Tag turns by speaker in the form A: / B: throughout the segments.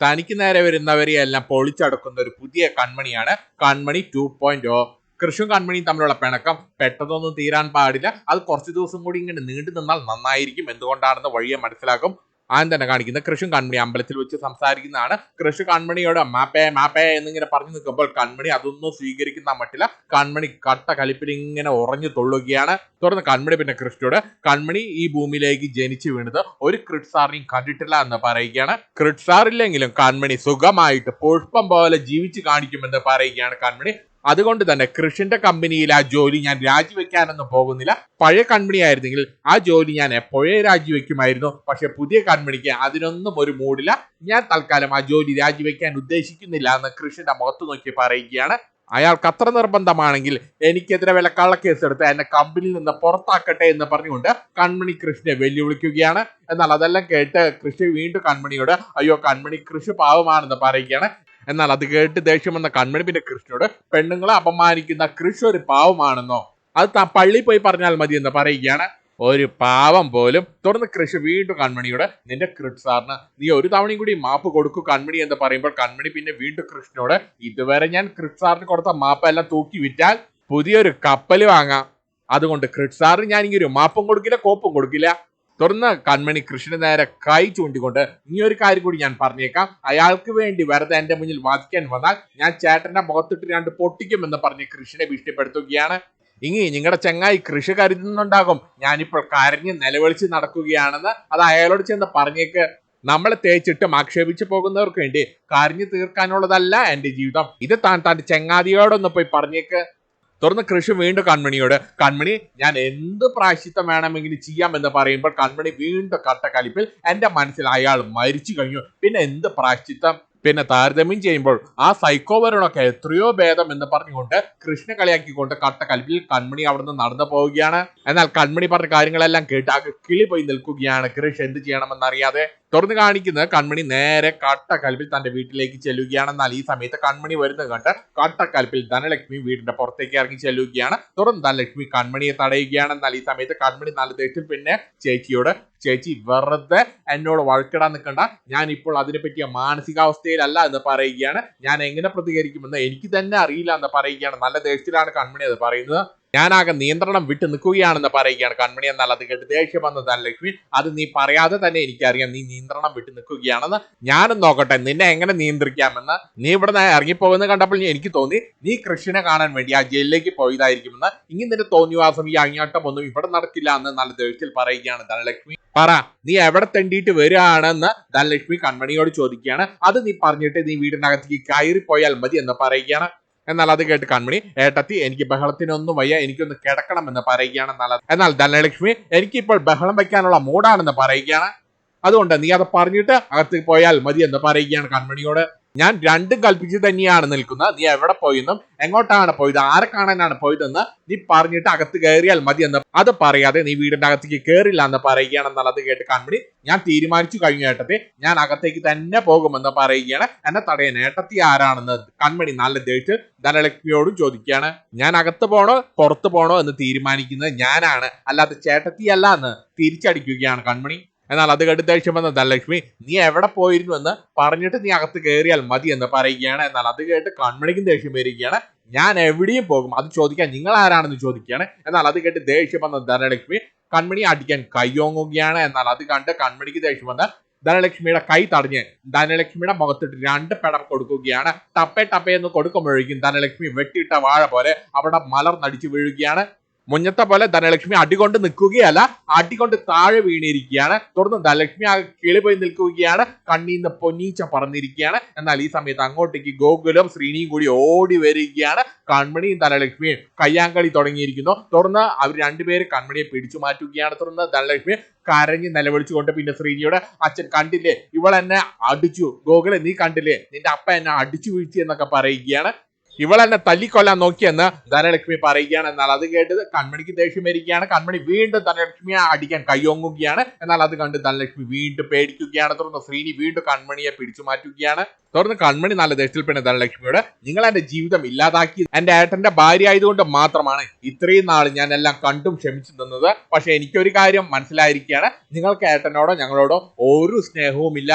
A: തനിക്ക് നേരെ വരുന്നവരെ എല്ലാം പൊളിച്ചടക്കുന്ന ഒരു പുതിയ കൺമണിയാണ് കൺമണി ടു പോയിന്റ് ഓ കൃഷിയും കൺമണിയും തമ്മിലുള്ള പിണക്കം പെട്ടെന്നൊന്നും തീരാൻ പാടില്ല. അത് കുറച്ച് ദിവസം കൂടി ഇങ്ങനെ നീണ്ടു നിന്നാൽ നന്നായിരിക്കും. എന്തുകൊണ്ടാണെന്ന് വഴിയെ മനസ്സിലാക്കും. ആദ്യം തന്നെ കാണിക്കുന്നത് കൃഷി കൺമണി അമ്പലത്തിൽ വെച്ച് സംസാരിക്കുന്നതാണ്. കൃഷി കൺമണിയോട് മാപ്പേ മാപ്പേ എന്നിങ്ങനെ പറഞ്ഞു നിൽക്കുമ്പോൾ കൺമണി അതൊന്നും സ്വീകരിക്കുന്ന മട്ടില്ല. കൺമണി കട്ട കലിപ്പിൽ ഇങ്ങനെ ഉറഞ്ഞു തൊള്ളുകയാണ്. തുടർന്ന് കൺമണി പിന്നെ കൃഷിയോട് കൺമണി ഈ ഭൂമിയിലേക്ക് ജനിച്ചു വീണത് ഒരു ക്രിഡ്സാറിനെയും കണ്ടിട്ടില്ല എന്ന് പറയുകയാണ്. ക്രിട്സാറില്ലെങ്കിലും കൺമണി സുഖമായിട്ട് പുഷ്പം പോലെ ജീവിച്ചു കാണിക്കുമെന്ന് പറയുകയാണ് കൺമണി. അതുകൊണ്ട് തന്നെ കൃഷിന്റെ കമ്പനിയിൽ ആ ജോലി ഞാൻ രാജിവെക്കാനൊന്നും പോകുന്നില്ല. പഴയ കമ്പനി ആയിരുന്നെങ്കിൽ ആ ജോലി ഞാൻ എപ്പോഴേ രാജിവെക്കുമായിരുന്നു. പക്ഷെ പുതിയ കമ്പനിക്ക് അതിനൊന്നും ഒരു മൂടില്ല. ഞാൻ തൽക്കാലം ആ ജോലി രാജിവെക്കാൻ ഉദ്ദേശിക്കുന്നില്ല എന്ന് കൃഷിന്റെ മുഖത്ത് നോക്കി പറയുകയാണ്. അയാൾക്ക് അത്ര നിർബന്ധമാണെങ്കിൽ എനിക്കെതിരെ വില കള്ളക്കേസ് എടുത്ത് എന്നെ കമ്പനിയിൽ നിന്ന് പുറത്താക്കട്ടെ എന്ന് പറഞ്ഞുകൊണ്ട് കൺമണി കൃഷിനെ വെല്ലുവിളിക്കുകയാണ്. എന്നാൽ അതെല്ലാം കേട്ട് കൃഷി വീണ്ടും കൺമണിയോട് അയ്യോ കൺമണി കൃഷി പാവമാണെന്ന് പറയുകയാണ്. എന്നാൽ അത് കേട്ട് ദേഷ്യം വന്ന കൺമണി പിന്നെ കൃഷ്ണയോട് പെണ്ണുങ്ങളെ അപമാനിക്കുന്ന കൃഷി ഒരു പാവമാണെന്നോ? അത് താൻ പള്ളി പോയി പറഞ്ഞാൽ മതി എന്ന് പറയുകയാണ്. ഒരു പാവം പോലും. തുടർന്ന് കൃഷി വീണ്ടും കൺമണിയോട് നിന്റെ കൃഷ് സാറിന് നീ ഒരു തവണയും കൂടി മാപ്പ് കൊടുക്കൂ കൺമണി എന്ന് പറയുമ്പോൾ കൺമണി പിന്നെ വീണ്ടും കൃഷ്ണനോട് ഇതുവരെ ഞാൻ കൃഷ് സാറിന് കൊടുത്ത മാപ്പെല്ലാം തൂക്കി വിറ്റാൽ പുതിയൊരു കപ്പൽ വാങ്ങാം. അതുകൊണ്ട് കൃഷ് സാറിന് ഞാൻ ഇങ്ങനെ ഒരു മാപ്പും കൊടുക്കില്ല കോപ്പും കൊടുക്കില്ല. തുടർന്ന് കൺമണി കൃഷ്ണന് നേരെ കൈ ചൂണ്ടിക്കൊണ്ട് ഇനി ഒരു കാര്യം കൂടി ഞാൻ പറഞ്ഞേക്കാം. അയാൾക്ക് വേണ്ടി വെറുതെ എന്റെ മുന്നിൽ വാദിക്കാൻ വന്നാൽ ഞാൻ ചേട്ടന്റെ മുഖത്തിട്ട് രണ്ട് പൊട്ടിക്കുമെന്ന് പറഞ്ഞ് കൃഷ്ണനെ ഭീഷണിപ്പെടുത്തുകയാണ്. ഇനി നിങ്ങളുടെ ചങ്ങായി കൃഷി കരുതുന്നുണ്ടാകും. ഞാനിപ്പോൾ കരഞ്ഞ് നിലവിളിച്ച് നടക്കുകയാണെന്ന് അത് അയാളോട് ചെന്ന് പറഞ്ഞേക്ക്. നമ്മളെ തേച്ചിട്ടും ആക്ഷേപിച്ചു പോകുന്നവർക്ക് വേണ്ടി കരഞ്ഞു തീർക്കാനുള്ളതല്ല എന്റെ ജീവിതം. ഇത് താൻ തന്റെ ചങ്ങാതിയോടൊന്ന് പോയി പറഞ്ഞേക്ക്. തുറന്ന് കൃഷി വീണ്ടും കൺമണിയോട് കൺമണി ഞാൻ എന്ത് പ്രായശിത്തം വേണമെങ്കിലും ചെയ്യാമെന്ന് പറയുമ്പോൾ കൺമണി വീണ്ടും കട്ടക്കലിപ്പിൽ എന്റെ മനസ്സിൽ അയാൾ മരിച്ചു കഴിഞ്ഞു. പിന്നെ എന്ത് പ്രായശിത്തം പിന്നെ താരതമ്യം ചെയ്യുമ്പോൾ ആ സൈക്കോവരണൊക്കെ എത്രയോ ഭേദം എന്ന് പറഞ്ഞുകൊണ്ട് കൃഷ്ണ കളിയാക്കിക്കൊണ്ട് കട്ട കൽപ്പിൽ കൺമണി അവിടുന്ന് നടന്നു പോവുകയാണ്. എന്നാൽ കൺമണി പറഞ്ഞ കാര്യങ്ങളെല്ലാം കേട്ട് ആ കിളി പോയി നിൽക്കുകയാണ്. കൃഷ് എന്ത് ചെയ്യണമെന്ന് അറിയാതെ തുറന്നു കാണിക്കുന്നത് കൺമണി നേരെ കട്ടക്കൽപ്പിൽ തന്റെ വീട്ടിലേക്ക് ചെല്ലുകയാണെന്നാൽ ഈ സമയത്ത് കൺമണി വരുന്നത് കണ്ട് കട്ടക്കൽപ്പിൽ ധനലക്ഷ്മി വീടിന്റെ പുറത്തേക്ക് ഇറങ്ങി ചെല്ലുകയാണ്. തുടർന്ന് ധനലക്ഷ്മി കൺമണിയെ തടയുകയാണെന്നാൽ ഈ സമയത്ത് കൺമണി നല്ല ദേഷ്യം പിന്നെ ചേച്ചിയോട് ചേച്ചി വെറുതെ എന്നോട് വഴക്കിടാൻ നിൽക്കണ്ട. ഞാൻ ഇപ്പോൾ അതിനെ പറ്റിയ മാനസികാവസ്ഥയിലല്ല എന്ന് പറയുകയാണ്. ഞാൻ എങ്ങനെ പ്രതികരിക്കുമെന്ന് എനിക്ക് തന്നെ അറിയില്ല എന്ന് പറയുകയാണ്. നല്ല ദേഷ്യത്തിലാണ് കൺമണി അത് പറയുന്നത്. ഞാനാകെ നിയന്ത്രണം വിട്ട് നിൽക്കുകയാണെന്ന് പറയുകയാണ്. കൺമണി എന്നാൽ അത് കേട്ട് ദേഷ്യം വന്ന ലക്ഷ്മി. അത് നീ പറയാതെ തന്നെ എനിക്കറിയാം നീ നിയന്ത്രണം വിട്ട് നിൽക്കുകയാണെന്ന്. ഞാനും നോക്കട്ടെ നിന്നെ എങ്ങനെ നിയന്ത്രിക്കാമെന്ന്. നീ ഇവിടെ നിന്ന് ഇറങ്ങിപ്പോകുന്ന കണ്ടപ്പോൾ എനിക്ക് തോന്നി നീ കൃഷ്ണനെ കാണാൻ വേണ്ടി ആ ജയിലിലേക്ക് പോയതായിരിക്കുമെന്ന്. ഇനി നിന്റെ തോന്നിവാസം ഈ അങ്ങാട്ടം ഒന്നും ഇവിടെ നടക്കില്ല എന്ന് നല്ല ദേഷ്യത്തിൽ പറയുകയാണ് ധനലക്ഷ്മി പറ നീ എവിടെ തെണ്ടിയിട്ട് വരികയാണെന്ന് ധനലക്ഷ്മി കൺമണിയോട് ചോദിക്കുകയാണ്. അത് നീ പറഞ്ഞിട്ട് നീ വീടിനകത്തേക്ക് കയറി പോയാൽ മതി എന്ന് പറയുകയാണ്. എന്നാൽ അത് കേട്ട് കൺമണി ഏട്ടത്തി എനിക്ക് ബഹളത്തിനൊന്നും വയ്യ എനിക്കൊന്ന് കിടക്കണം എന്ന് പറയുകയാണ് എന്നാൽ എന്നാൽ ധനലക്ഷ്മി എനിക്കിപ്പോൾ ബഹളം വയ്ക്കാനുള്ള മൂടാണെന്ന് പറയുകയാണ്. അതുകൊണ്ട് നീ അത് പറഞ്ഞിട്ട് അകത്ത് പോയാൽ മതി എന്ന് പറയുകയാണ് കൺമണിയോട്. ഞാൻ രണ്ടും കൽപ്പിച്ച് തന്നെയാണ് നിൽക്കുന്നത്. നീ എവിടെ പോയെന്നും എങ്ങോട്ടാണ് പോയത് ആരെ കാണാനാണ് പോയതെന്ന് നീ പറഞ്ഞിട്ട് അകത്ത് കയറിയാൽ മതി എന്ന് അത് പറയാതെ നീ വീടിന്റെ അകത്തേക്ക് കയറില്ല എന്ന് പറയുകയാണ് എന്നുള്ളത് കേട്ട് കൺമണി ഞാൻ തീരുമാനിച്ചു കഴിഞ്ഞ ഏട്ടത്തെ. ഞാൻ അകത്തേക്ക് തന്നെ പോകുമെന്ന് പറയുകയാണ്. എന്നെ തടയാൻ ഏട്ടത്തി ആരാണെന്ന് കൺമണി നല്ല ദേഷ്യം ധനലക്ഷ്മിയോടും ചോദിക്കുകയാണ്. ഞാൻ അകത്ത് പോണോ പുറത്ത് പോണോ എന്ന് തീരുമാനിക്കുന്നത് ഞാനാണ്. അല്ലാതെ ചേട്ടത്തി അല്ല എന്ന് തിരിച്ചടിക്കുകയാണ് കൺമണി എന്നാൽ അത് കേട്ട് വന്ന ധനലക്ഷ്മി നീ എവിടെ പോയിരുന്നു എന്ന് പറഞ്ഞിട്ട് നീ അകത്ത് കയറിയാൽ മതി എന്ന് പറയുകയാണ്. എന്നാൽ അത് കേട്ട് കൺമണിക്കും ദേഷ്യം വരികയാണ്. ഞാൻ എവിടെയും പോകും. അത് ചോദിക്കാൻ നിങ്ങൾ ആരാണെന്ന് ചോദിക്കുകയാണ്. എന്നാൽ അത് കേട്ട് ദേഷ്യം വന്ന ധനലക്ഷ്മി. കൺമണി അടിക്കാൻ കയ്യോങ്ങുകയാണ് എന്നാൽ അത് കണ്ട് കൺമണിക്ക് ദേഷ്യം വന്ന് ധനലക്ഷ്മിയുടെ കൈ തടഞ്ഞ് ധനലക്ഷ്മിയുടെ മുഖത്തിട്ട് രണ്ട് പെടം കൊടുക്കുകയാണ്. ടപ്പേ ടപ്പേ എന്ന് കൊടുക്കുമ്പോഴേക്കും ധനലക്ഷ്മി വെട്ടിയിട്ട വാഴ പോലെ അവിടെ മലർന്നടിച്ചു വീഴുകയാണ്. മുന്നത്തെ പോലെ ധനലക്ഷ്മി അടികൊണ്ട് നിൽക്കുകയല്ല അടികൊണ്ട് താഴെ വീണിരിക്കുകയാണ്. തുടർന്ന് ധനലക്ഷ്മി ആ കിളി പോയി നിൽക്കുകയാണ്. കണ്ണീന്ന് പൊന്നീച്ച പറഞ്ഞിരിക്കുകയാണ് എന്നാൽ ഈ സമയത്ത് അങ്ങോട്ടേക്ക് ഗോകുലും ശ്രീനിയും കൂടി ഓടി വരികയാണ്. കൺമണിയും ധനലക്ഷ്മിയും കയ്യാങ്കളി തുടങ്ങിയിരിക്കുന്നു. തുടർന്ന് അവർ രണ്ടുപേര് കൺമണിയെ പിടിച്ചു മാറ്റുകയാണ്. തുടർന്ന് ധനലക്ഷ്മി കരഞ്ഞ് നിലവിളിച്ചുകൊണ്ട് പിന്നെ ശ്രീനിയോട് അച്ഛൻ കണ്ടില്ലേ? ഇവളെന്നെ അടിച്ചു. ഗോകുലെ നീ കണ്ടില്ലേ? നിന്റെ അപ്പ എന്നെ അടിച്ചു വീഴ്ത്തി എന്നൊക്കെ പറയുകയാണ്. ഇവളെന്നെ തല്ലിക്കൊല്ലാൻ നോക്കിയെന്ന് ധനലക്ഷ്മി പറയുകയാണ്. എന്നാൽ അത് കേട്ടത് കൺമണിക്ക് ദേഷ്യം വരികയാണ്. കൺമണി വീണ്ടും ധനലക്ഷ്മിയെ അടിക്കാൻ കയ്യൊങ്ങുകയാണ്. എന്നാൽ അത് കണ്ട് ധനലക്ഷ്മി വീണ്ടും പേടിക്കുകയാണ്. തുടർന്ന് ശ്രീനി വീണ്ടും കൺമണിയെ പിടിച്ചു മാറ്റുകയാണ്. തുടർന്ന് കൺമണി നല്ല ദേഷ്യത്തിൽ പിന്നെ ധനലക്ഷ്മിയോട് നിങ്ങൾ എന്റെ ജീവിതം ഇല്ലാതാക്കി. എന്റെ ഏട്ടന്റെ ഭാര്യ ആയതുകൊണ്ട് മാത്രമാണ് ഇത്രയും നാൾ ഞാൻ എല്ലാം കണ്ടും ക്ഷമിച്ചു നിന്നത്. പക്ഷെ എനിക്കൊരു കാര്യം മനസ്സിലായിരിക്കുകയാണ്. നിങ്ങൾക്ക് ഏട്ടനോടോ ഞങ്ങളോടോ ഒരു സ്നേഹവുമില്ല.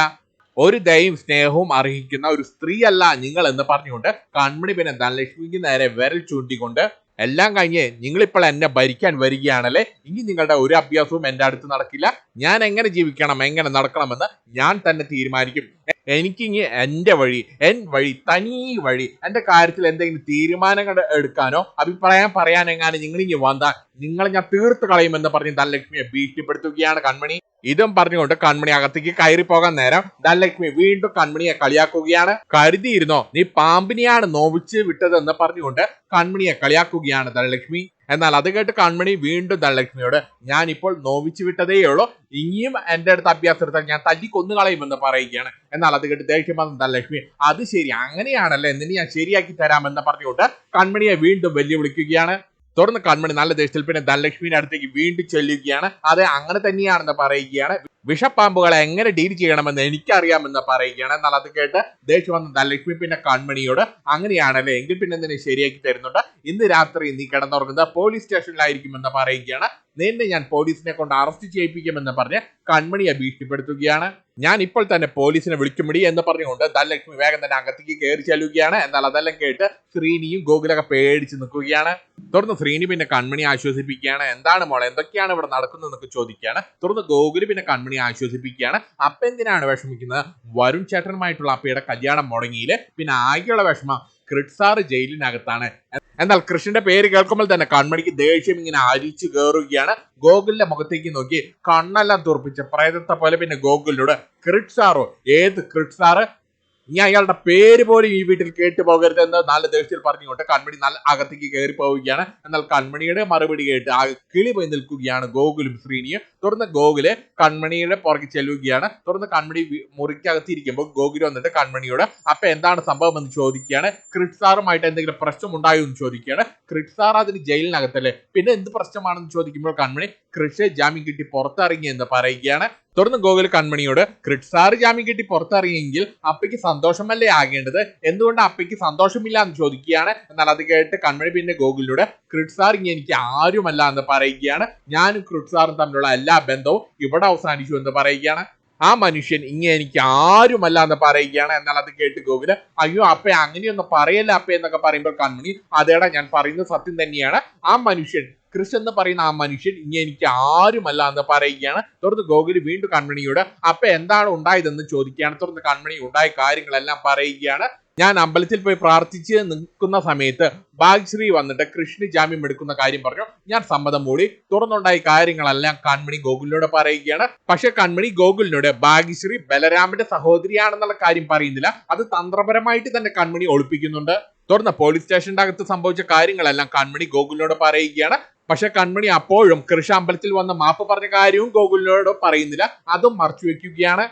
A: ഒരു ദയയും സ്നേഹവും അർഹിക്കുന്ന ഒരു സ്ത്രീ അല്ല നിങ്ങൾ എന്ന് പറഞ്ഞുകൊണ്ട് കൺമണി പിന്നെ ധനലക്ഷ്മിക്ക് നേരെ വിരൽ ചൂണ്ടിക്കൊണ്ട് എല്ലാം കഴിഞ്ഞ് നിങ്ങളിപ്പോൾ എന്നെ ഭരിക്കാൻ വരികയാണല്ലേ? ഇനി നിങ്ങളുടെ ഒരു അഭ്യാസവും എന്റെ അടുത്ത് നടക്കില്ല. ഞാൻ എങ്ങനെ ജീവിക്കണം എങ്ങനെ നടക്കണമെന്ന് ഞാൻ തന്നെ തീരുമാനിക്കും. എനിക്കിങ്ങി എന്റെ വഴി എൻ വഴി തനി വഴി എന്റെ കാര്യത്തിൽ എന്തെങ്കിലും തീരുമാനങ്ങൾ എടുക്കാനോ അഭിപ്രായം പറയാനെങ്ങാനും നിങ്ങൾ ഇനി വന്നാൽ നിങ്ങളെ ഞാൻ തീർത്ത് കളയുമെന്ന് പറഞ്ഞ് ധനലക്ഷ്മിയെ ഭീഷണിപ്പെടുത്തുകയാണ് കൺമണി. ഇതും പറഞ്ഞുകൊണ്ട് കൺമണി അകത്തേക്ക് കയറി പോകാൻ നേരം ധനലക്ഷ്മി വീണ്ടും കൺമണിയെ കളിയാക്കുകയാണ്. കരുതിയിരുന്നോ നീ പാമ്പിനെയാണ് നോവിച്ച് വിട്ടതെന്ന് പറഞ്ഞുകൊണ്ട് കൺമണിയെ കളിയാക്കുകയാണ് ധനലക്ഷ്മി. എന്നാൽ അത് കേട്ട് കൺമണി വീണ്ടും ധനലക്ഷ്മിയോട് ഞാൻ ഇപ്പോൾ നോവിച്ചു വിട്ടതേ ഉള്ളൂ. ഇനിയും എന്റെ അടുത്ത് അഭ്യാസത്തെ ഞാൻ തല്ലി കൊന്നുകളയുമെന്ന് പറയുകയാണ്. എന്നാൽ അത് കേട്ട് ദേഷ്യം വന്ന ധനലക്ഷ്മി അത് ശരി അങ്ങനെയാണല്ലേ എന്നിട്ട് ഞാൻ ശരിയാക്കി തരാമെന്ന് പറഞ്ഞുകൊണ്ട് കൺമണിയെ വീണ്ടും വെല്ലുവിളിക്കുകയാണ്. തുടർന്ന് കൺമണി നല്ല ദേഷ്യത്തിൽ പിന്നെ ധനലക്ഷ്മിയുടെ അടുത്തേക്ക് വീണ്ടും ചെല്ലുകയാണ്. അത് അങ്ങനെ തന്നെയാണെന്ന് പറയുകയാണ്. വിഷപ്പാമ്പുകളെ എങ്ങനെ ഡീൽ ചെയ്യണമെന്ന് എനിക്കറിയാമെന്ന് പറയുകയാണ്. എന്നാൽ അത് കേട്ട് ദേഷ്യം വന്ന ലക്ഷ്മി പിന്നെ കൺമണിയോട് അങ്ങനെയാണല്ലേ? എങ്കിൽ പിന്നെ എന്തിനെ ശരിയാക്കി തരുന്നുണ്ട്? ഇന്ന് രാത്രി നീ കിടന്നുറങ്ങുന്നത് പോലീസ് സ്റ്റേഷനിലായിരിക്കുമെന്ന് പറയുകയാണ്. നിന്നെ ഞാൻ പോലീസിനെ കൊണ്ട് അറസ്റ്റ് ചെയ്യിപ്പിക്കുമെന്ന് പറഞ്ഞ് കൺമണിയെ ഭീഷണിപ്പെടുത്തുകയാണ്. ഞാൻ ഇപ്പോൾ തന്നെ പോലീസിനെ വിളിക്കുമിടി എന്ന് പറഞ്ഞുകൊണ്ട് ധനലക്ഷ്മി വേഗം തന്നെ അകത്തേക്ക് കയറി ചെല്ലുകയാണ്. എന്നാൽ അതെല്ലാം കേട്ട് ശ്രീനിയും ഗോകുലൊക്കെ പേടിച്ച് നിൽക്കുകയാണ്. തുടർന്ന് ശ്രീനി പിന്നെ കൺമണി ആശ്വസിപ്പിക്കുകയാണ്. എന്താണ് മോളെ? എന്തൊക്കെയാണ് ഇവിടെ നടക്കുന്നത് നടക്കുന്നതെന്നൊക്കെ ചോദിക്കുകയാണ്. തുടർന്ന് ഗോകുൽ പിന്നെ കൺമണി ആശ്വസിപ്പിക്കുകയാണ്. അപ്പ എന്തിനാണ് വിഷമിക്കുന്നത്? വരുൺ ചേട്ടനുമായിട്ടുള്ള അപ്പയുടെ കല്യാണം മുടങ്ങിയിൽ പിന്നെ ആകെയുള്ള വിഷമം ക്രിഡ്സാർ ജയിലിനകത്താണ്. എന്നാൽ കൃഷ്ണന്റെ പേര് കേൾക്കുമ്പോൾ തന്നെ കൺമണിക്ക് ദേഷ്യം ഇങ്ങനെ അരിച്ചു കയറുകയാണ് ഗോകുലിന്റെ മുഖത്തേക്ക് നോക്കി കണ്ണെല്ലാം തുറപ്പിച്ച് പ്രേതത്തെ പോലെ പിന്നെ ഗോകുലിനോട് ക്രിഡ്സാറോ ഏത് ക്രിട്സാറ് ഇനി അയാളുടെ പേര് പോലും ഈ വീട്ടിൽ കേട്ടു പോകരുത് എന്ന് നല്ല ദേഷ്യത്തിൽ പറഞ്ഞുകൊണ്ട് കൺമണി നല്ല അകത്തേക്ക് കയറി പോവുകയാണ്. എന്നാൽ കൺമണിയുടെ മറുപടി കേട്ട് ആ കിളി പോയി നിൽക്കുകയാണ് ഗോകുലും ശ്രീനിയും. തുടർന്ന് ഗോകുൽ കൺമണിയുടെ പുറകെ ചെല്ലുകയാണ്. തുടർന്ന് കൺമണി മുറിക്കകത്ത് ഇരിക്കുമ്പോൾ ഗോകുൽ വന്നിട്ട് കൺമണിയോട് അപ്പൊ എന്താണ് സംഭവം? എന്ന് ചോദിക്കുകയാണ്. ക്രിട്സാറുമായിട്ട് എന്തെങ്കിലും പ്രശ്നം ഉണ്ടായോ എന്ന് ചോദിക്കുകയാണ്. ക്രിട്സാർ അതിന് ജയിലിനകത്തല്ലേ? പിന്നെ എന്ത് പ്രശ്നമാണെന്ന് ചോദിക്കുമ്പോൾ കൺമണി കൃഷി ജാമ്യം കിട്ടി പുറത്തിറങ്ങി എന്ന് പറയുകയാണ്. തുടർന്ന് ഗോകുൽ കൺമണിയോട് ക്രിട്സാർ ജാമ്യം കിട്ടി പുറത്തിറങ്ങിയെങ്കിൽ അപ്പയ്ക്ക് സന്തോഷമല്ലേ ആകേണ്ടത്? എന്തുകൊണ്ട് അപ്പയ്ക്ക് സന്തോഷമില്ല എന്ന് ചോദിക്കുകയാണ്? എന്നാൽ അത് കേട്ട് കൺമണി പിന്നെ ഗോകുലിനോട് ക്രിഡ്സാർ ഇനി എനിക്ക് ആരുമല്ല എന്ന് പറയുകയാണ്. ഞാനും ക്രിട്സാറും തമ്മിലുള്ള എല്ലാ ബന്ധവും ഇവിടെ അവസാനിച്ചു എന്ന് പറയുകയാണ്. ആ മനുഷ്യൻ ഇങ്ങനെ എനിക്ക് ആരുമല്ല എന്ന് പറയുകയാണ്. എന്നാൽ അത് കേട്ട് ഗോകുൽ അയ്യോ അപ്പ അങ്ങനെയൊന്നും പറയല്ല അപ്പ എന്നൊക്കെ പറയുമ്പോൾ കൺമണി അതേടാ ഞാൻ പറയുന്ന സത്യം തന്നെയാണ്. ആ മനുഷ്യൻ കൃഷ് എന്ന് പറയുന്ന ആ മനുഷ്യൻ ഇനി എനിക്ക് ആരുമല്ല എന്ന് പറയുകയാണ്. തുടർന്ന് ഗോകുലി വീണ്ടും കൺമണിയോട് അപ്പൊ എന്താണ് ഉണ്ടായതെന്ന് ചോദിക്കുകയാണ്. തുടർന്ന് കൺമണി ഉണ്ടായ കാര്യങ്ങളെല്ലാം പറയുകയാണ്. ഞാൻ അമ്പലത്തിൽ പോയി പ്രാർത്ഥിച്ച് നിൽക്കുന്ന സമയത്ത് ഭാഗ്യശ്രീ വന്നിട്ട് കൃഷ്ണ ജാമ്യം എടുക്കുന്ന കാര്യം പറഞ്ഞു. ഞാൻ സമ്മതം മൂടി തുറന്നുണ്ടായ കാര്യങ്ങളെല്ലാം കൺമണി ഗോകുലിനോട് പറയുകയാണ്. പക്ഷെ കൺമണി ഗോകുലിനോട് ഭാഗ്യശ്രീ ബലരാമന്റെ സഹോദരിയാണെന്നുള്ള കാര്യം പറയുന്നില്ല. അത് തന്ത്രപരമായിട്ട് തന്നെ കൺമണി ഒളിപ്പിക്കുന്നുണ്ട്. തുടർന്ന് പോലീസ് സ്റ്റേഷന്റെ അകത്ത് സംഭവിച്ച കാര്യങ്ങളെല്ലാം കൺമണി ഗോകുലിനോട് പറയുകയാണ്. പക്ഷെ കൺമണി അപ്പോഴും കൃഷി അമ്പലത്തിൽ വന്ന് മാപ്പ് പറഞ്ഞ കാര്യവും ഗോകുലിനോട് പറയുന്നില്ല. അതും മറച്ചു വെക്കുകയാണ്.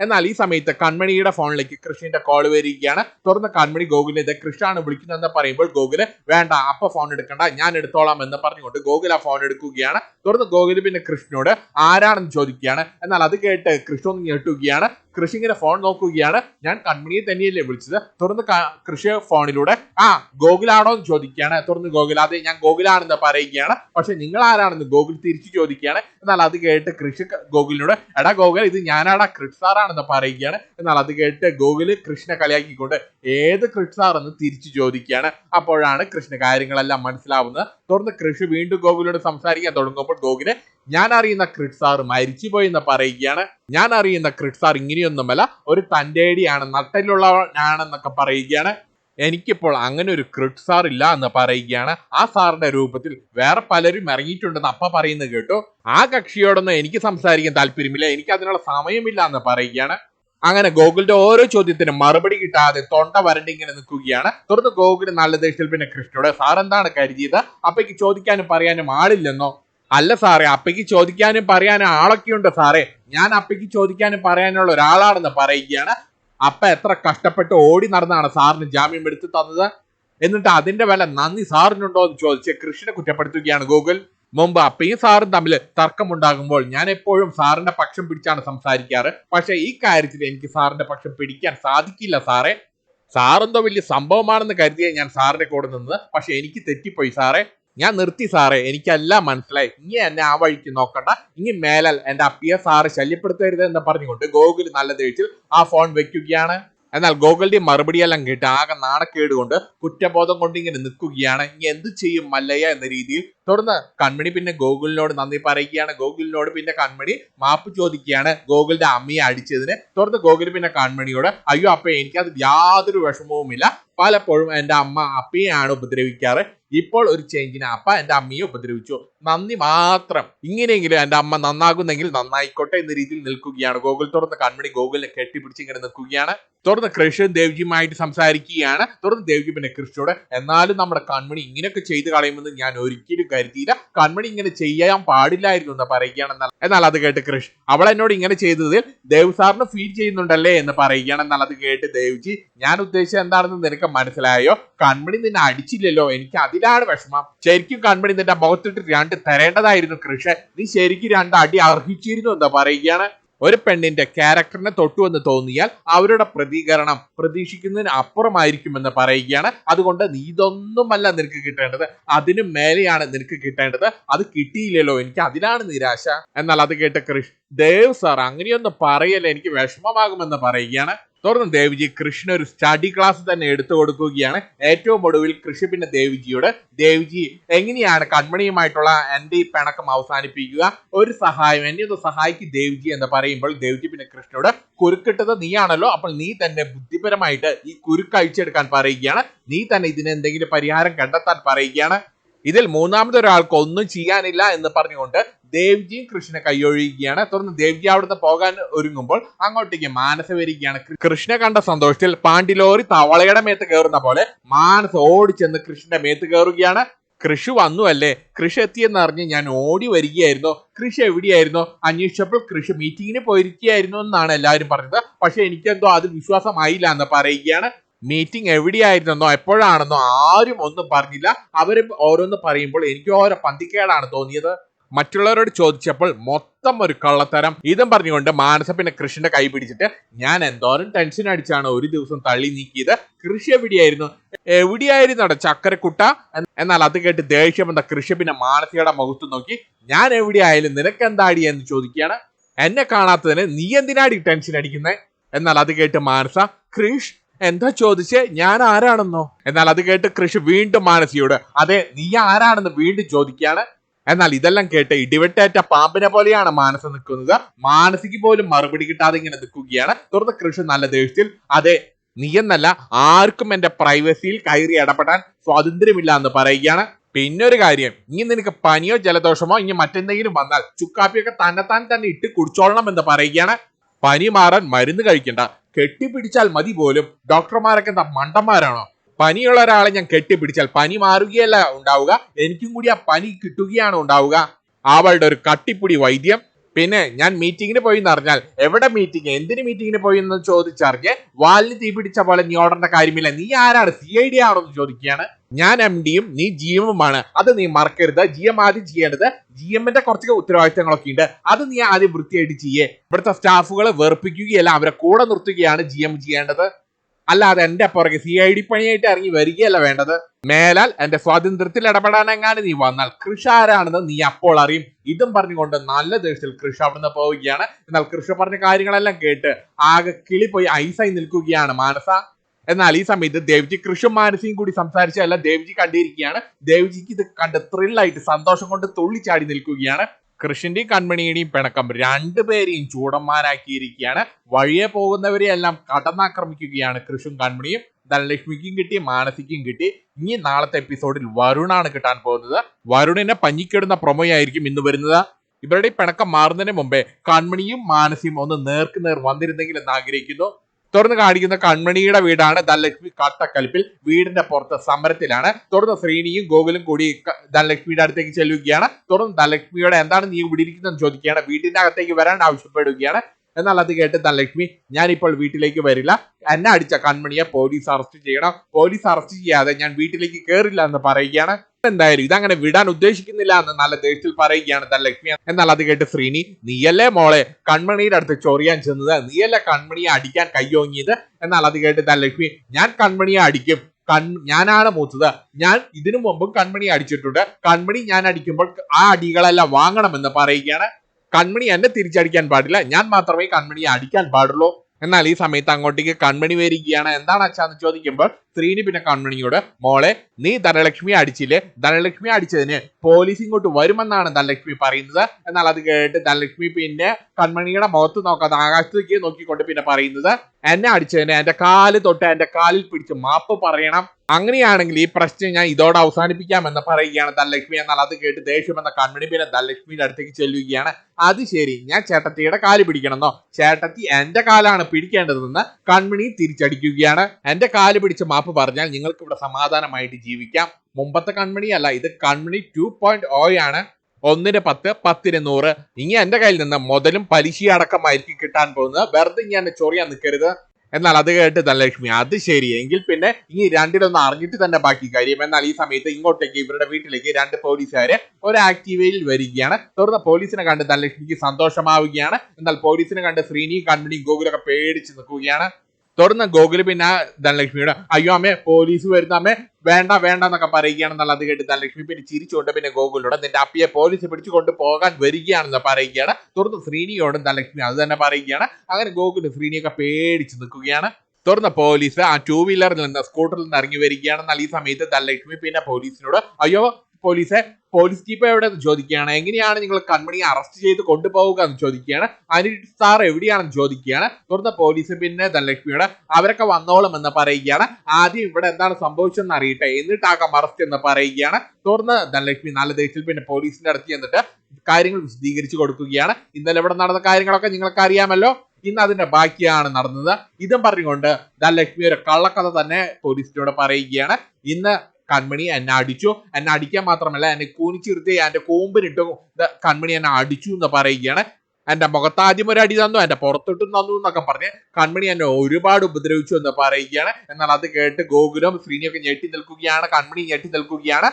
A: എന്നാൽ ഈ സമയത്ത് കൺമണിയുടെ ഫോണിലേക്ക് കൃഷിന്റെ കോൾ വരികയാണ്. തുറന്ന് കൺമണി ഗോകുലിനെ കൃഷാണ് വിളിക്കുന്നതെന്ന് പറയുമ്പോൾ ഗോകുൽ വേണ്ട അപ്പ ഫോൺ എടുക്കണ്ട ഞാൻ എടുത്തോളാം എന്ന് പറഞ്ഞുകൊണ്ട് ഗോകുൽ ആ ഫോൺ എടുക്കുകയാണ്. തുറന്ന് ഗോകുൽ പിന്നെ കൃഷ്ണനോട് ആരാണെന്ന് ചോദിക്കുകയാണ്? എന്നാൽ അത് കേട്ട് കൃഷ്ണ ഒന്ന് ഞെട്ടുകയാണ്. കൃഷി ഇങ്ങനെ ഫോൺ നോക്കുകയാണ്. ഞാൻ കൺമണിയെ തന്നെയല്ലേ വിളിച്ചത്. തുറന്ന് കൃഷി ഫോണിലൂടെ. ആ ഗോകുലാണോ എന്ന് ചോദിക്കുകയാണ്. തുറന്ന് ഗോകുൽ അതെ ഞാൻ ഗോകുലാണെന്ന് പറയുകയാണ്. പക്ഷെ നിങ്ങൾ ആരാണെന്ന് ഗോകുൽ തിരിച്ചു ചോദിക്കുകയാണ്. എന്നാൽ അത് കേട്ട് കൃഷി ഗോകുലിനോട് എടാ ഗോകുൽ ഇത് ഞാനാടാ ക്രിട്സാറാണെന്ന് പറയുകയാണ്. എന്നാൽ അത് കേട്ട് ഗോകുൽ കൃഷ്ണ കളിയാക്കിക്കൊണ്ട് ഏത് ക്രിട്സാർ എന്ന് തിരിച്ചു ചോദിക്കുകയാണ്. അപ്പോഴാണ് കൃഷ്ണ കാര്യങ്ങളെല്ലാം മനസ്സിലാവുന്നത്. തുറന്ന് കൃഷി വീണ്ടും ഗോകുലിനോട് സംസാരിക്കാൻ തുടങ്ങുമ്പോൾ ഗോകുൽ ഞാൻ അറിയുന്ന ക്രിട്സാർ മരിച്ചുപോയി എന്ന് പറയുകയാണ്. ഞാൻ അറിയുന്ന ക്രിട്സാർ ഇങ്ങനെയൊന്നുമല്ല ഒരു തന്റെടിയാണ് നട്ടലുള്ളവനാണെന്നൊക്കെ പറയുകയാണ്. എനിക്കിപ്പോൾ അങ്ങനെ ഒരു ക്രിഡ് സാർ ഇല്ല എന്ന് പറയുകയാണ്. ആ സാറിന്റെ രൂപത്തിൽ വേറെ പലരും ഇറങ്ങിയിട്ടുണ്ടെന്ന് അപ്പ പറയുന്നത് കേട്ടു. ആ കക്ഷിയോടൊന്നും എനിക്ക് സംസാരിക്കാൻ താല്പര്യമില്ല എനിക്ക് അതിനുള്ള സമയമില്ല എന്ന് പറയുകയാണ്. അങ്ങനെ ഗോകുലിന്റെ ഓരോ ചോദ്യത്തിനും മറുപടി കിട്ടാതെ തൊണ്ട വരണ്ടി ഇങ്ങനെ നിൽക്കുകയാണ്. തുടർന്ന് ഗോകുൽ നല്ല ദേഷ്യത്തിൽ പിന്നെ കൃഷ്ണയോട് സാർ എന്താണ് കരുതിയത്? അപ്പയ്ക്ക് ചോദിക്കാനും പറയാനും ആളില്ലെന്നോ? അല്ല സാറേ അപ്പയ്ക്ക് ചോദിക്കാനും പറയാനും ആളൊക്കെയുണ്ട് സാറേ. ഞാൻ അപ്പയ്ക്ക് ചോദിക്കാനും പറയാനുള്ള ഒരാളാണെന്ന് പറയുകയാണ്. അപ്പ എത്ര കഷ്ടപ്പെട്ട് ഓടി നടന്നാണ് സാറിന് ജാമ്യം എടുത്തു തന്നത്? എന്നിട്ട് അതിന്റെ വില നന്ദി സാറിനുണ്ടോ എന്ന് ചോദിച്ച് കൃഷിനെ കുറ്റപ്പെടുത്തുകയാണ് ഗൂഗിൾ. മുമ്പ് അപ്പയും സാറും തമ്മിൽ തർക്കമുണ്ടാകുമ്പോൾ ഞാൻ എപ്പോഴും സാറിന്റെ പക്ഷം പിടിച്ചാണ് സംസാരിക്കാറ്. പക്ഷെ ഈ കാര്യത്തിൽ എനിക്ക് സാറിന്റെ പക്ഷം പിടിക്കാൻ സാധിക്കില്ല സാറേ. സാറെന്തോ വലിയ സംഭവമാണെന്ന് കരുതിയേ ഞാൻ സാറിന്റെ കൂടെ നിന്നത്. പക്ഷെ എനിക്ക് തെറ്റിപ്പോയി സാറേ. ഞാൻ നിർത്തി സാറേ എനിക്കെല്ലാം മനസ്സിലായി. ഇനി എന്നെ ആ വഴിക്ക് നോക്കണ്ട. ഇനി മേലാൽ എന്റെ അപ്പിയെ സാറ് ശല്യപ്പെടുത്തരുത് എന്ന് പറഞ്ഞുകൊണ്ട് ഗോകുൽ നല്ല ദേഷ്യത്തിൽ ആ ഫോൺ വെക്കുകയാണ്. എന്നാൽ ഗോകുലിന്റെ മറുപടിയെല്ലാം കേട്ട് ആകെ നാണക്കേട് കൊണ്ട് കുറ്റബോധം കൊണ്ട് ഇങ്ങനെ നിൽക്കുകയാണ്. ഇനി എന്ത് ചെയ്യും മല്ലയ്യ എന്ന രീതിയിൽ തുടർന്ന് കൺമണി പിന്നെ ഗോകുലിനോട് നന്ദി പറയുകയാണ്. ഗോകുലിനോട് പിന്നെ കൺമണി മാപ്പ് ചോദിക്കുകയാണ്. ഗോകുലിന്റെ അമ്മയെ അടിച്ചതിന് തുടർന്ന് ഗോകുൽ പിന്നെ കൺമണിയോട് അയ്യോ അപ്പ എനിക്കത് യാതൊരു വിഷമവുമില്ല. പലപ്പോഴും എന്റെ അമ്മ അപ്പയെയാണ് ഉപദ്രവിക്കാറ്. ഇപ്പോൾ ഒരു ചേഞ്ചിന് അപ്പ എന്റെ അമ്മയെ ഉപദ്രവിച്ചു. നന്ദി മാത്രം. ഇങ്ങനെയെങ്കിലും എന്റെ അമ്മ നന്നാകുന്നെങ്കിൽ നന്നായിക്കോട്ടെ എന്ന രീതിയിൽ നിൽക്കുകയാണ്. ഗോകുൽ തുറന്ന് കൺമണി ഗോകുലിനെ കെട്ടിപ്പിടിച്ച് ഇങ്ങനെ നിൽക്കുകയാണ്. തുടർന്ന് കൃഷ്ണൻ ദേവ്ജിയുമായിട്ട് സംസാരിക്കുകയാണ്. തുടർന്ന് ദേവ്ജി പിന്നെ കൃഷിയോട് എന്നാലും നമ്മുടെ കൺമണി ഇങ്ങനെയൊക്കെ ചെയ്ത് കളയുമെന്ന് ഞാൻ ഒരിക്കലും കരുതിയില്ല. കൺമണി ഇങ്ങനെ ചെയ്യാൻ പാടില്ലായിരുന്നു എന്ന് പറയുകയാണ് എന്നാൽ അത് കേട്ട് കൃഷ് അവൾ എന്നോട് ഇങ്ങനെ ചെയ്തതിൽ ദേവ് സാറിന് ഫീൽ ചെയ്യുന്നുണ്ടല്ലേ എന്ന് പറയുകയാണ്. എന്നാൽ അത് കേട്ട് ദേവ്ജി ഞാൻ ഉദ്ദേശിച്ചത് എന്താണെന്ന് നിനക്ക് മനസ്സിലായോ? കൺമണി നിന്നെ അടിച്ചില്ലല്ലോ. എനിക്ക് അതിലാണ് വിഷമം. ശരിക്കും കൺമണി നിന്റെ മുഖത്തിട്ട് രണ്ട് തരേണ്ടതായിരുന്നു കൃഷ്. നീ ശരിക്കും രണ്ട് അടി അർഹിച്ചിരുന്നു എന്ന് പറയുകയാണ്. ഒരു പെണ്ണിന്റെ ക്യാരക്ടറിനെ തൊട്ടു എന്ന് തോന്നിയാൽ അവരുടെ പ്രതികരണം പ്രതീക്ഷിക്കുന്നതിന് അപ്പുറമായിരിക്കുമെന്ന് പറയുകയാണ്. അതുകൊണ്ട് നീ ഇതൊന്നുമല്ല നിനക്ക് കിട്ടേണ്ടത്. അതിനു മേലെയാണ് നിനക്ക് കിട്ടേണ്ടത്. അത് കിട്ടിയില്ലല്ലോ. എനിക്ക് അതിനാണ് നിരാശ. എന്നാൽ അത് കേട്ട കൃഷ് ദേവ് സാർ അങ്ങനെയൊന്നും പറയല്ലേ. എനിക്ക് വിഷമമാകുമെന്ന് പറയുകയാണ്. തുടർന്ന് ദേവിജി കൃഷ്ണ ഒരു സ്റ്റഡി ക്ലാസ് തന്നെ എടുത്തു കൊടുക്കുകയാണ്. ഏറ്റവും ഒടുവിൽ കൃഷി പിന്നെ ദേവിജിയോട് ദേവിജി എങ്ങനെയാണ് കൺമണിയുമായിട്ടുള്ള എന്റെ ഈ പിണക്കം അവസാനിപ്പിക്കുക? ഒരു സഹായം എന്നെ ഒന്ന് സഹായിക്കും ദേവിജി എന്ന് പറയുമ്പോൾ ദേവിജി പിന്നെ കൃഷ്ണനോട് കുരുക്കിട്ടത് നീയാണല്ലോ അപ്പോൾ നീ തന്നെ ബുദ്ധിപരമായിട്ട് ഈ കുരുക്ക് അഴിച്ചെടുക്കാൻ പറയുകയാണ്. നീ തന്നെ ഇതിന് എന്തെങ്കിലും പരിഹാരം കണ്ടെത്താൻ പറയുകയാണ്. ഇതിൽ മൂന്നാമതൊരാൾക്ക് ഒന്നും ചെയ്യാനില്ല എന്ന് പറഞ്ഞുകൊണ്ട് ദേവ്ജിയും കൃഷ്ണനെ കൈയൊഴിയുകയാണ്. തുടർന്ന് ദേവ്ജി അവിടുന്ന് പോകാൻ ഒരുങ്ങുമ്പോൾ അങ്ങോട്ടേക്ക് മാനസ വരികയാണ്. കൃഷ്ണ കണ്ട സന്തോഷത്തിൽ പാണ്ടിലോറി തവളയുടെ മേത്ത് കയറുന്ന പോലെ മാനസ ഓടിച്ചെന്ന് കൃഷ്ണന്റെ മേത്ത് കയറുകയാണ്. കൃഷി വന്നു അല്ലേ? കൃഷി എത്തിയെന്ന് അറിഞ്ഞ് ഞാൻ ഓടി വരികയായിരുന്നു. കൃഷി എവിടെയായിരുന്നു? അന്വേഷിച്ചപ്പോൾ കൃഷി മീറ്റിങ്ങിന് പോയിരിക്കുകയായിരുന്നു എന്നാണ് എല്ലാവരും പറഞ്ഞത്. പക്ഷെ എനിക്കെന്തോ അത് വിശ്വാസമായില്ല എന്ന് പറയുകയാണ്. മീറ്റിംഗ് എവിടെയായിരുന്നെന്നോ എപ്പോഴാണെന്നോ ആരും ഒന്നും പറഞ്ഞില്ല. അവർ ഓരോന്ന് പറയുമ്പോൾ എനിക്ക് ഓരോ പന്തിക്കേടാണ് തോന്നിയത്. മറ്റുള്ളവരോട് ചോദിച്ചപ്പോൾ മൊത്തം ഒരു കള്ളത്തരം. ഇതും പറഞ്ഞുകൊണ്ട് മാനസ പിന്നെ കൃഷിന്റെ കൈ പിടിച്ചിട്ട് ഞാൻ എന്തോരം ടെൻഷൻ അടിച്ചാണ് ഒരു ദിവസം തള്ളി നീക്കിയത്. കൃഷി എവിടെയായിരുന്നു? എവിടെയായിരുന്നു അവിടെ ചക്കരക്കുട്ട എന്നാൽ അത് കേട്ട് ദേഷ്യം എന്ന കൃഷി പിന്നെ മാനസികയുടെ മുഖത്ത് നോക്കി ഞാൻ എവിടെയായാലും നിനക്ക് എന്താടി എന്ന് ചോദിക്കുകയാണ്? എന്നെ കാണാത്തതിന് നീ എന്തിനാടി ടെൻഷൻ അടിക്കുന്നത് എന്നാൽ അത് കേട്ട് മാനസ കൃഷ് എന്താ ചോദിച്ചേ? ഞാൻ ആരാണെന്നോ? എന്നാൽ അത് കേട്ട് കൃഷി വീണ്ടും മാനസിയോട് അതെ നീ ആരാണെന്ന് വീണ്ടും ചോദിക്കുകയാണ്? എന്നാൽ ഇതെല്ലാം കേട്ട് ഇടിവെട്ടേറ്റ പാമ്പിനെ പോലെയാണ് മാനസ നിൽക്കുന്നത്. മാനസിക്ക് പോലും മറുപടി കിട്ടാതെ ഇങ്ങനെ നിൽക്കുകയാണ്. തുടർന്ന് കൃഷി നല്ല ദേഷ്യത്തിൽ അതെ നീ എന്നല്ല ആർക്കും എന്റെ പ്രൈവസിയിൽ കയറി ഇടപെടാൻ സ്വാതന്ത്ര്യമില്ല എന്ന് പറയുകയാണ്. പിന്നെ ഒരു കാര്യം ഇനി നിനക്ക് പനിയോ ജലദോഷമോ ഇനി മറ്റെന്തെങ്കിലും വന്നാൽ ചുക്കാപ്പിയൊക്കെ തന്നെത്താൻ തന്നെ ഇട്ട് കുടിച്ചോളണം എന്ന് പറയുകയാണ്. പനി മാറാൻ മരുന്ന് കഴിക്കണ്ട. കെട്ടിപ്പിടിച്ചാൽ മതി പോലും. ഡോക്ടർമാരൊക്കെ എന്താ മണ്ടന്മാരാണോ? പനിയുള്ള ഒരാളെ ഞാൻ കെട്ടിപ്പിടിച്ചാൽ പനി മാറുകയല്ല ഉണ്ടാവുക. എനിക്കും കൂടി ആ പനി കിട്ടുകയാണ് ഉണ്ടാവുക. അവളുടെ ഒരു കട്ടിപ്പിടി വൈദ്യം പിന്നെ ഞാൻ മീറ്റിങ്ങിന് പോയി എന്ന് അറിഞ്ഞാൽ എവിടെ മീറ്റിംഗ് എന്തിന് മീറ്റിങ്ങിന് പോയി എന്ന് ചോദിച്ചറിഞ്ഞ് വാലിന് തീ പിടിച്ച പോലെ നീ ഓടേണ്ട കാര്യമില്ല. നീ ആരാണ്? സി ഐ ഡി ആണോ എന്ന് ചോദിക്കുകയാണ്. ഞാൻ എം ഡിയും നീ ജി എമ്മുമാണ് അത് നീ മറക്കരുത്. ജി എം ആദ്യം ചെയ്യേണ്ടത് ജി എമ്മിന്റെ കുറച്ച് ഉത്തരവാദിത്തങ്ങളൊക്കെ ഉണ്ട്. അത് നീ ആദ്യം വൃത്തിയായിട്ട് ചെയ്യേ. ഇവിടുത്തെ സ്റ്റാഫുകളെ വെറുപ്പിക്കുകയല്ല അവരെ കൂടെ നിർത്തുകയാണ് ജി എം ചെയ്യേണ്ടത്. അല്ലാതെ എന്റെ പുറകെ സി ഐ ഡി പണിയായിട്ട് ഇറങ്ങി വരികയല്ല വേണ്ടത്. മേലാൽ എന്റെ സ്വാതന്ത്ര്യത്തിൽ ഇടപെടാനെങ്ങാനും നീ വന്നാൽ കൃഷ ആരാണെന്ന് നീ അപ്പോൾ അറിയും. ഇതും പറഞ്ഞുകൊണ്ട് നല്ല ദേഷ്യത്തിൽ കൃഷ അവിടുന്ന് പോവുകയാണ്. എന്നാൽ കൃഷ പറഞ്ഞ കാര്യങ്ങളെല്ലാം കേട്ട് ആകെ കിളി പോയി ഐസായി നിൽക്കുകയാണ് മാനസ. എന്നാൽ ഈ സമയത്ത് ദേവ്ജി കൃഷും മാനസിയും കൂടി സംസാരിച്ചല്ല ദേവ്ജി കണ്ടിരിക്കുകയാണ്. ദേവ്ജിക്ക് ഇത് കണ്ട് ത്രില്ലായിട്ട് സന്തോഷം കൊണ്ട് തുള്ളിച്ചാടി നിൽക്കുകയാണ്. കൃഷിന്റെയും കൺമണിയുടെയും പിണക്കം. രണ്ടുപേരെയും ചൂടന്മാരാക്കിയിരിക്കുകയാണ്. വഴിയെ പോകുന്നവരെയെല്ലാം കടന്നാക്രമിക്കുകയാണ് കൃഷും കൺമണിയും. ധനലക്ഷ്മിക്കും കിട്ടി മാനസിക്കും കിട്ടി. ഇനി നാളത്തെ എപ്പിസോഡിൽ വരുണാണ് കിട്ടാൻ പോകുന്നത്. വരുണിനെ പഞ്ഞിക്കിടുന്ന പ്രൊമോയായിരിക്കും ഇന്ന് വരുന്നത്. ഇവരുടെ പിണക്കം മാറുന്നതിന് മുമ്പേ കൺമണിയും മാനസിയും ഒന്ന് നേർക്ക് നേർ വന്നിരുന്നെങ്കിൽ എന്ന് ആഗ്രഹിക്കുന്നു. തുടർന്ന് കാണിക്കുന്ന കൺമണിയുടെ വീടാണ് ധനലക്ഷ്മി കട്ടക്കലിപ്പിൽ. വീടിന്റെ പുറത്ത് സമരത്തിലാണ്. തുടർന്ന് ശ്രീനിയും ഗോകുലും കൂടി ധനലക്ഷ്മിയുടെ അടുത്തേക്ക് ചെല്ലുകയാണ്. തുടർന്ന് ധനലക്ഷ്മിയോട് എന്താണ് നീ ഇവിടെ ഇരിക്കുന്നതെന്ന് ചോദിക്കുകയാണ്. വീടിന്റെ അകത്തേക്ക് വരാൻ ആവശ്യപ്പെടുകയാണ്. എന്നാൽ അത് കേട്ട് ധനലക്ഷ്മി ഞാനിപ്പോൾ വീട്ടിലേക്ക് വരില്ല. എന്നെ അടിച്ച കൺമണിയെ പോലീസ് അറസ്റ്റ് ചെയ്യണം. പോലീസ് അറസ്റ്റ് ചെയ്യാതെ ഞാൻ വീട്ടിലേക്ക് കയറില്ല എന്ന് പറയുകയാണ്. എന്തായാലും ഇതങ്ങനെ വിടാൻ ഉദ്ദേശിക്കുന്നില്ല എന്ന് നല്ല ദേഷ്യത്തിൽ പറയുകയാണ് ധനലക്ഷ്മി. എന്നാൽ അത് കേട്ട് ശ്രീനി നീയല്ലേ മോളെ കൺമണിയുടെ അടുത്ത് ചൊറിയാൻ ചെന്നത്? നീയല്ലേ കൺമണിയെ അടിക്കാൻ കയ്യോങ്ങിയത്? എന്നാൽ അത് കേട്ട് ധനലക്ഷ്മി ഞാൻ കൺമണിയെ അടിക്കും. കൺ ഞാനാണ് മൂത്തത്. ഞാൻ ഇതിനു മുമ്പും കൺമണി അടിച്ചിട്ടുണ്ട്. കൺമണി ഞാൻ അടിക്കുമ്പോൾ ആ അടികളെല്ലാം വാങ്ങണമെന്ന് പറയുകയാണ്. കൺമണി എന്നെ തിരിച്ചടിക്കാൻ പാടില്ല. ഞാൻ മാത്രമേ കൺമണിയെ അടിക്കാൻ പാടുള്ളൂ. എന്നാൽ ഈ സമയത്ത് അങ്ങോട്ടേക്ക് കൺമണി വരികയാണ്. എന്താണ് അച്ഛാന്ന് ചോദിക്കുമ്പോൾ ശ്രീനി പിന്നെ കൺമണിയോട് മോളെ നീ ധനലക്ഷ്മിയെ അടിച്ചില്ലേ? ധനലക്ഷ്മി അടിച്ചതിന് പോലീസ് ഇങ്ങോട്ട് വരുമെന്നാണ് ധനലക്ഷ്മി പറയുന്നത്. എന്നാൽ അത് കേട്ട് ധനലക്ഷ്മി പിന്നെ കൺമണിയുടെ മുഖത്ത് നോക്കാതെ ആകാശത്തേക്ക് നോക്കിക്കൊണ്ട് പിന്നെ പറയുന്നത് എന്നെ അടിച്ചതിന് എന്റെ കാൽ തൊട്ട് എന്റെ കാലിൽ പിടിച്ച് മാപ്പ് പറയണം. അങ്ങനെയാണെങ്കിൽ ഈ പ്രശ്നം ഞാൻ ഇതോടെ അവസാനിപ്പിക്കാമെന്ന് പറയുകയാണ് ധനലക്ഷ്മി എന്നാൽ അത് കേട്ട് ദേഷ്യം എന്ന കൺമണി പിന്നെ ധനലക്ഷ്മിയുടെ അടുത്തേക്ക് ചെല്ലുകയാണ്. അത് ശരി ഞാൻ ചേട്ടത്തിയുടെ കാൽ പിടിക്കണമെന്നോ? ചേട്ടത്തി എന്റെ കാലാണ് പിടിക്കേണ്ടതെന്ന് കൺമണി തിരിച്ചടിക്കുകയാണ്. എന്റെ കാൽ പിടിച്ച് മാപ്പ് പറഞ്ഞാൽ നിങ്ങൾക്ക് ഇവിടെ സമാധാനമായിട്ട് ജീവിക്കാം. മുമ്പത്തെ കൺമണി അല്ല ഇത് കൺമണി ടു പോയിന്റ് ഓ ആണ് ഒന്നിന് പത്ത് പത്തിന് നൂറ്. ഇനി എന്റെ കയ്യിൽ നിന്ന് മുതലും പലിശയടക്കമായിരിക്കും കിട്ടാൻ പോകുന്നത്. വെറുതെ ഞാൻ ചൊറിയാൻ നിൽക്കരുത്. എന്നാൽ അത് കേട്ട് ധനലക്ഷ്മി അത് ശരി. എങ്കിൽ പിന്നെ ഈ രണ്ടിലൊന്ന് അറിഞ്ഞിട്ട് തന്നെ ബാക്കി കാര്യം. എന്നാൽ ഈ സമയത്ത് ഇങ്ങോട്ടേക്ക് ഇവരുടെ വീട്ടിലേക്ക് രണ്ട് പോലീസുകാര് ഒരു ആക്റ്റീവയിൽ വരികയാണ്. തുടർന്ന് പോലീസിനെ കണ്ട് ധനലക്ഷ്മിക്ക് സന്തോഷമാവുകയാണ്. എന്നാൽ പോലീസിനെ കണ്ട് ശ്രീനി കൺമണി ഗോകുലൊക്കെ പേടിച്ച് നിൽക്കുകയാണ്. തുടർന്ന് ഗോകുൽ പിന്നെ ധനലക്ഷ്മിയുടെ അയ്യോ അമ്മേ പോലീസ് വരുന്ന അമ്മേ. വേണ്ട വേണ്ട എന്നൊക്കെ പറയുകയാണെന്നുള്ള അത് കേട്ട് ധനലക്ഷ്മി പിന്നെ ചിരിച്ചുകൊണ്ട് പിന്നെ ഗോകുലിനോട് നിന്റെ അപ്പിയെ പോലീസ് പിടിച്ചുകൊണ്ട് പോകാൻ വരികയാണെന്ന് പറയുകയാണ്. തുടർന്ന് ശ്രീനിയോടും ധനലക്ഷ്മി അത് തന്നെ പറയുകയാണ്. അങ്ങനെ ഗോകുൽ ശ്രീനിയൊക്കെ പേടിച്ച് നിൽക്കുകയാണ്. തുടർന്ന് പോലീസ് ആ ടൂ വീലറിൽ നിന്ന് സ്കൂട്ടറിൽ നിന്ന് ഇറങ്ങി വരികയാണ് എന്നാൽ ഈ സമയത്ത് ധനലക്ഷ്മി പിന്നെ പോലീസിനോട് അയ്യോ പോലീസെ പോലീസ് ജീപ്പ് എവിടെ എന്ന് ചോദിക്കുകയാണ്. എങ്ങനെയാണ് നിങ്ങൾ കൺമണിയെ അറസ്റ്റ് ചെയ്ത് കൊണ്ടുപോവുക എന്ന് ചോദിക്കുകയാണ്. അനിൽ സാർ എവിടെയാണെന്ന് ചോദിക്കുകയാണ്. തുടർന്ന് പോലീസ് പിന്നെ ധനലക്ഷ്മിയോട് അവരൊക്കെ വന്നോളും എന്ന് പറയുകയാണ്. ആദ്യം ഇവിടെ എന്താണ് സംഭവിച്ചതെന്ന് അറിയട്ടെ. എന്നിട്ടാകാം അറസ്റ്റ് എന്ന് പറയുകയാണ്. തുടർന്ന് ധനലക്ഷ്മി നല്ല ദേഷ്യത്തിൽ പിന്നെ പോലീസിന്റെ അടുത്ത് ചെന്നിട്ട് കാര്യങ്ങൾ വിശദീകരിച്ചു കൊടുക്കുകയാണ്. ഇന്നലെ ഇവിടെ നടന്ന കാര്യങ്ങളൊക്കെ നിങ്ങൾക്ക് അറിയാമല്ലോ ഇന്ന് അതിന്റെ ബാക്കിയാണ് നടന്നത്. ഇതും പറഞ്ഞുകൊണ്ട് ധനലക്ഷ്മി ഒരു കള്ളക്കഥ തന്നെ പോലീസിനോട് പറയുകയാണ്. ഇന്ന് കൺമണി എന്നെ അടിച്ചു. എന്നെ അടിക്കാൻ മാത്രമല്ല എന്നെ കൂനിച്ചിരുത്തി എന്റെ കൂമ്പിനിട്ട് കൺമണി എന്നെ അടിച്ചു എന്ന് പറയുകയാണ്. എന്റെ മുഖത്ത് ആദ്യം ഒരു അടി തന്നു എന്റെ പുറത്തിട്ടും തന്നു എന്നൊക്കെ പറഞ്ഞ് കൺമണി എന്നെ ഒരുപാട് ഉപദ്രവിച്ചു എന്ന് പറയുകയാണ്. എന്നാൽ അത് കേട്ട് ഗോകുലം ശ്രീനിയൊക്കെ ഞെട്ടി നിൽക്കുകയാണ് കൺമണി ഞെട്ടി നിൽക്കുകയാണ്.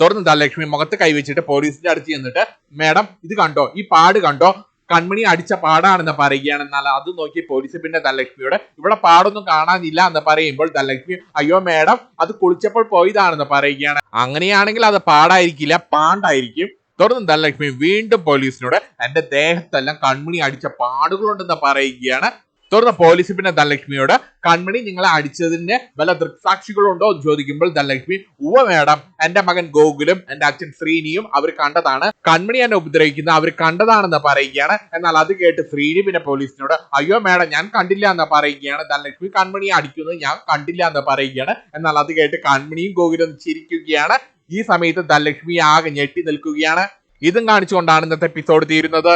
A: തുറന്ന് ധനലക്ഷ്മി മുഖത്ത് കൈവച്ചിട്ട് പോലീസിന്റെ അടുത്ത് ചെന്നിട്ട് മേഡം ഇത് കണ്ടോ? ഈ പാട് കണ്ടോ? കൺമണി അടിച്ച പാടാണെന്ന് പറയുകയാണ് എന്നാൽ അത് നോക്കി പോലീസ് പിന്നെ ധനലക്ഷ്മിയോട് ഇവിടെ പാടൊന്നും കാണാനില്ല എന്ന് പറയുമ്പോൾ ധനലക്ഷ്മി അയ്യോ മേഡം അത് കുളിച്ചപ്പോൾ പോയതാണെന്ന് പറയുകയാണ്. അങ്ങനെയാണെങ്കിൽ അത് പാടായിരിക്കില്ല പാണ്ടായിരിക്കും. തുടർന്ന് ധനലക്ഷ്മി വീണ്ടും പോലീസിനോട് എന്റെ ദേഹത്തെല്ലാം കൺമണി അടിച്ച പാടുകളുണ്ടെന്ന് പറയുകയാണ്. തുടർന്ന് പോലീസ് പിന്നെ ധനലക്ഷ്മിയോട് കൺമണി നിങ്ങളെ അടിച്ചതിന്റെ വല്ല ദൃക്സാക്ഷികളുണ്ടോ? എന്ന് ചോദിക്കുമ്പോൾ ധനലക്ഷ്മി ഉവ മേഡം എന്റെ മകൻ ഗോകുലും എന്റെ അച്ഛൻ ശ്രീനിയും അവർ കണ്ടതാണ്. കൺമണി എന്നെ ഉപദ്രവിക്കുന്ന അവർ കണ്ടതാണെന്ന് പറയുകയാണ്. എന്നാൽ അത് കേട്ട് ശ്രീനി പിന്നെ പോലീസിനോട് അയ്യോ മേഡം ഞാൻ കണ്ടില്ല എന്ന് പറയുകയാണ് ധനലക്ഷ്മി. കൺമണിയെ അടിക്കുന്നത് ഞാൻ കണ്ടില്ല എന്ന് പറയുകയാണ്. എന്നാൽ അത് കേട്ട് കൺമണിയും ഗോകുലും ചിരിക്കുകയാണ്. ഈ സമയത്ത് ധനലക്ഷ്മി ആകെ ഞെട്ടി നിൽക്കുകയാണ്. ഇതും കാണിച്ചുകൊണ്ടാണ് ഇന്നത്തെ എപ്പിസോഡ് തീരുന്നത്.